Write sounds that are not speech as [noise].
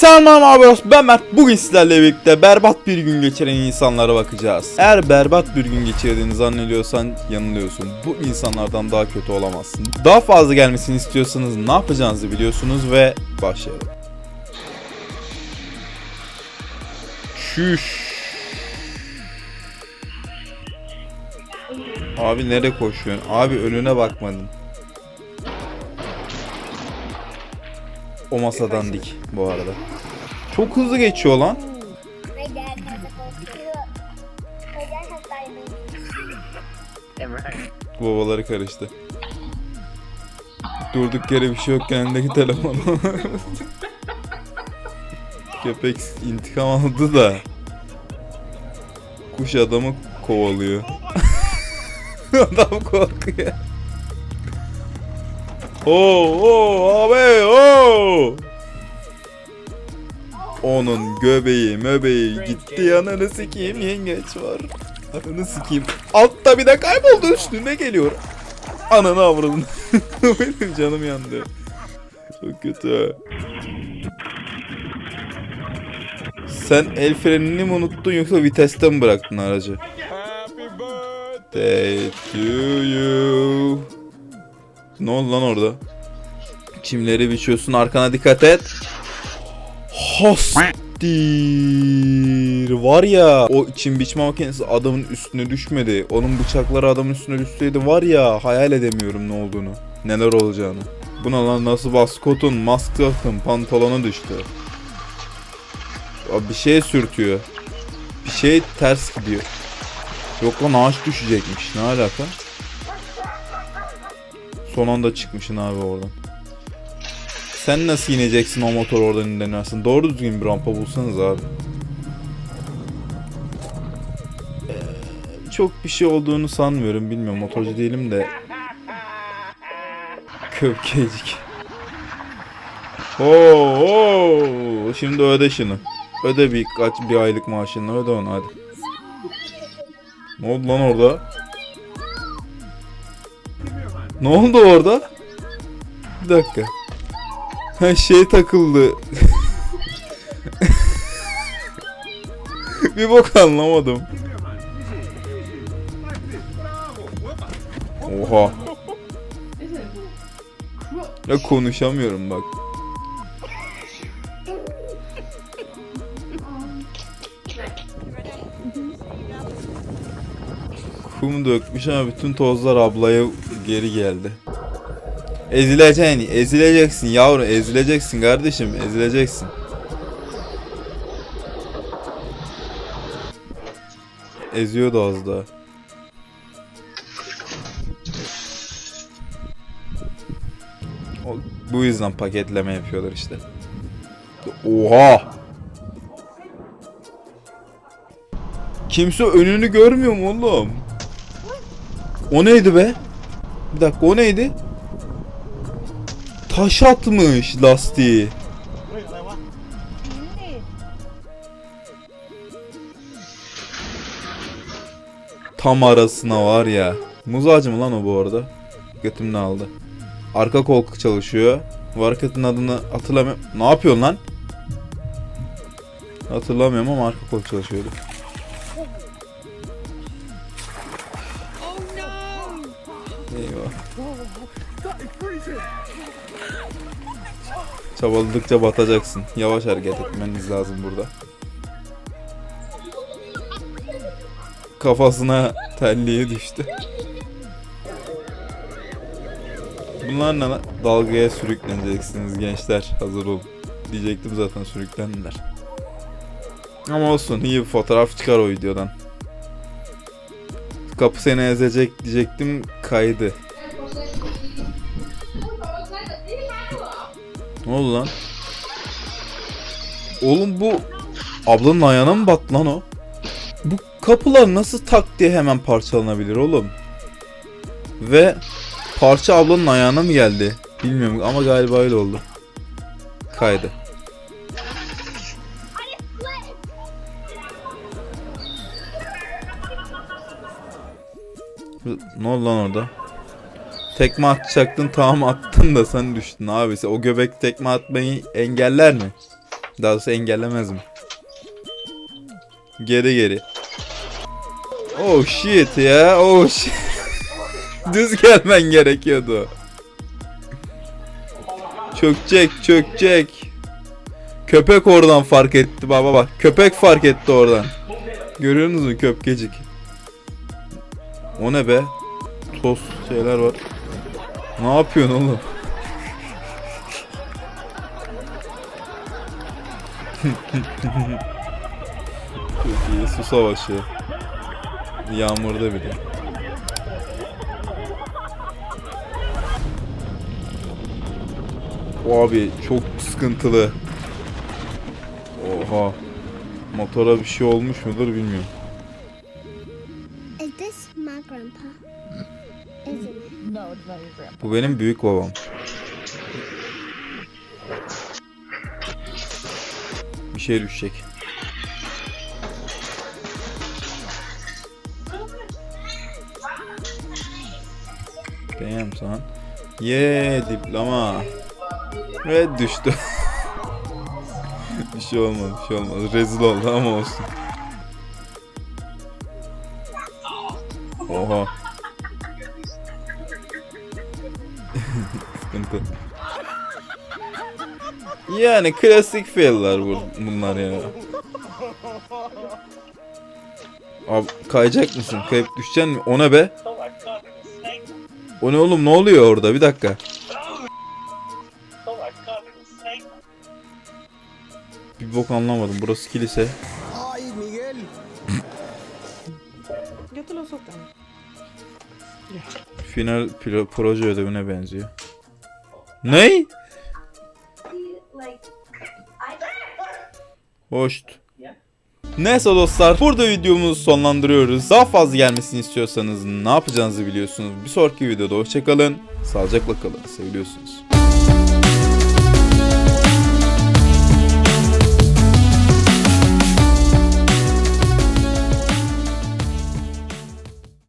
Selam abi ben Mert. Bugün sizlerle birlikte berbat bir gün geçiren insanlara bakacağız. Eğer berbat bir gün geçirdiğini zannediyorsan yanılıyorsun. Bu insanlardan daha kötü olamazsın. Daha fazla gelmesini istiyorsanız ne yapacağınızı biliyorsunuz ve başlayalım. Şüş. Abi nereye koşuyorsun? Abi önüne bakmadın. o masadan dik bu arada. Çok hızlı geçiyor lan. Babaları karıştı. Durduk yere bir şey yok elindeki telefonu. [laughs] Köpek intikam aldı da. Kuş adamı kovalıyor. [laughs] Adam korkuyor. Oo, oo abi, oo. Onun göbeği möbeği gitti yanını sikeyim yengeç var. Ananı sikeyim. Altta bir de kayboldu üstüne geliyor. Ananı avradın. [laughs] Benim canım yandı. Çok kötü. Sen el frenini mi unuttun yoksa viteste mi bıraktın aracı? Happy birthday. Day to you. Ne oldu lan orada? Çimleri biçiyorsun arkana dikkat et. Hostir. Var ya o çim biçme makinesi adamın üstüne düşmedi. Onun bıçakları adamın üstüne düşseydi var ya hayal edemiyorum ne olduğunu. Neler olacağını. Buna lan nasıl baskotun, maskotun, pantolona düştü. Abi bir şeye sürtüyor. Bir şey ters gidiyor. Yok lan ağaç düşecekmiş. Ne alaka? Son anda çıkmışsın abi oradan. Sen nasıl ineceksin o motor oradan inersin? Doğru düzgün bir rampa bulsanız abi. Ee, çok bir şey olduğunu sanmıyorum. Bilmiyorum motorcu değilim de. Köpkecik. Oo, oo. Şimdi öde şunu. Öde bir kaç bir aylık maaşını öde onu hadi. Ne oldu lan orada? Ne oldu orada? Bir dakika. Ha şey takıldı. [laughs] bir bok anlamadım. Oha. Ya konuşamıyorum bak. Kum dökmüş ama bütün tozlar ablaya geri geldi. Ezileceksin, ezileceksin yavru, ezileceksin kardeşim, ezileceksin. Eziyordu az daha. O, bu yüzden paketleme yapıyorlar işte. Oha! Kimse önünü görmüyor mu oğlum? O neydi be? Bir dakika o neydi? Taş atmış lastiği. Tam arasına var ya. Muz mı lan o bu arada? Götümden aldı. Arka koltuk çalışıyor. Bu hareketin adını hatırlamıyorum. Ne yapıyorsun lan? Hatırlamıyorum ama arka koltuk çalışıyordu. Çabaladıkça batacaksın. Yavaş hareket etmeniz lazım burada. Kafasına telliye düştü. Bunlar ne lan? Dalgaya sürükleneceksiniz gençler. Hazır olun. Diyecektim zaten sürüklendiler. Ama olsun iyi bir fotoğraf çıkar o videodan. Kapı seni ezecek diyecektim kaydı. Ne oldu lan? Oğlum bu ablanın ayağına mı battı lan o? Bu kapılar nasıl tak diye hemen parçalanabilir oğlum? Ve parça ablanın ayağına mı geldi? Bilmiyorum ama galiba öyle oldu. Kaydı. Ne oldu lan orada? Tekme atacaktın tamam attın da sen düştün abi. O göbek tekme atmayı engeller mi? Daha doğrusu engellemez mi? Geri geri. Oh shit ya. Oh shit. [laughs] Düz gelmen gerekiyordu. Çökecek, çökecek. Köpek oradan fark etti baba bak. Köpek fark etti oradan. Görüyorsunuz mu köpkecik? O ne be? Toz şeyler var. Ne yapıyorsun oğlum? Çok iyi su savaşı. Yağmurda bile. O abi çok sıkıntılı. Oha. Motora bir şey olmuş mudur bilmiyorum. Is this my grandpa? Bu benim büyük babam. Bir şey düşecek. Damn son. Ye diploma. Ve düştü. bir şey olmadı, bir şey olmadı. Rezil oldu ama olsun. Oha. Yani klasik fail'lar bu, bunlar ya. Abi kayacak mısın? Kayıp düşeceksin mi? O ne be? O ne oğlum ne oluyor orada? Bir dakika. Bir bok anlamadım. Burası kilise. Yo te lo soltan. Final pro- proje ödevine benziyor. Ney? Hoşt. Neyse dostlar burada videomuzu sonlandırıyoruz. Daha fazla gelmesini istiyorsanız ne yapacağınızı biliyorsunuz. Bir sonraki videoda hoşçakalın. Sağlıcakla kalın. Seviyorsunuz.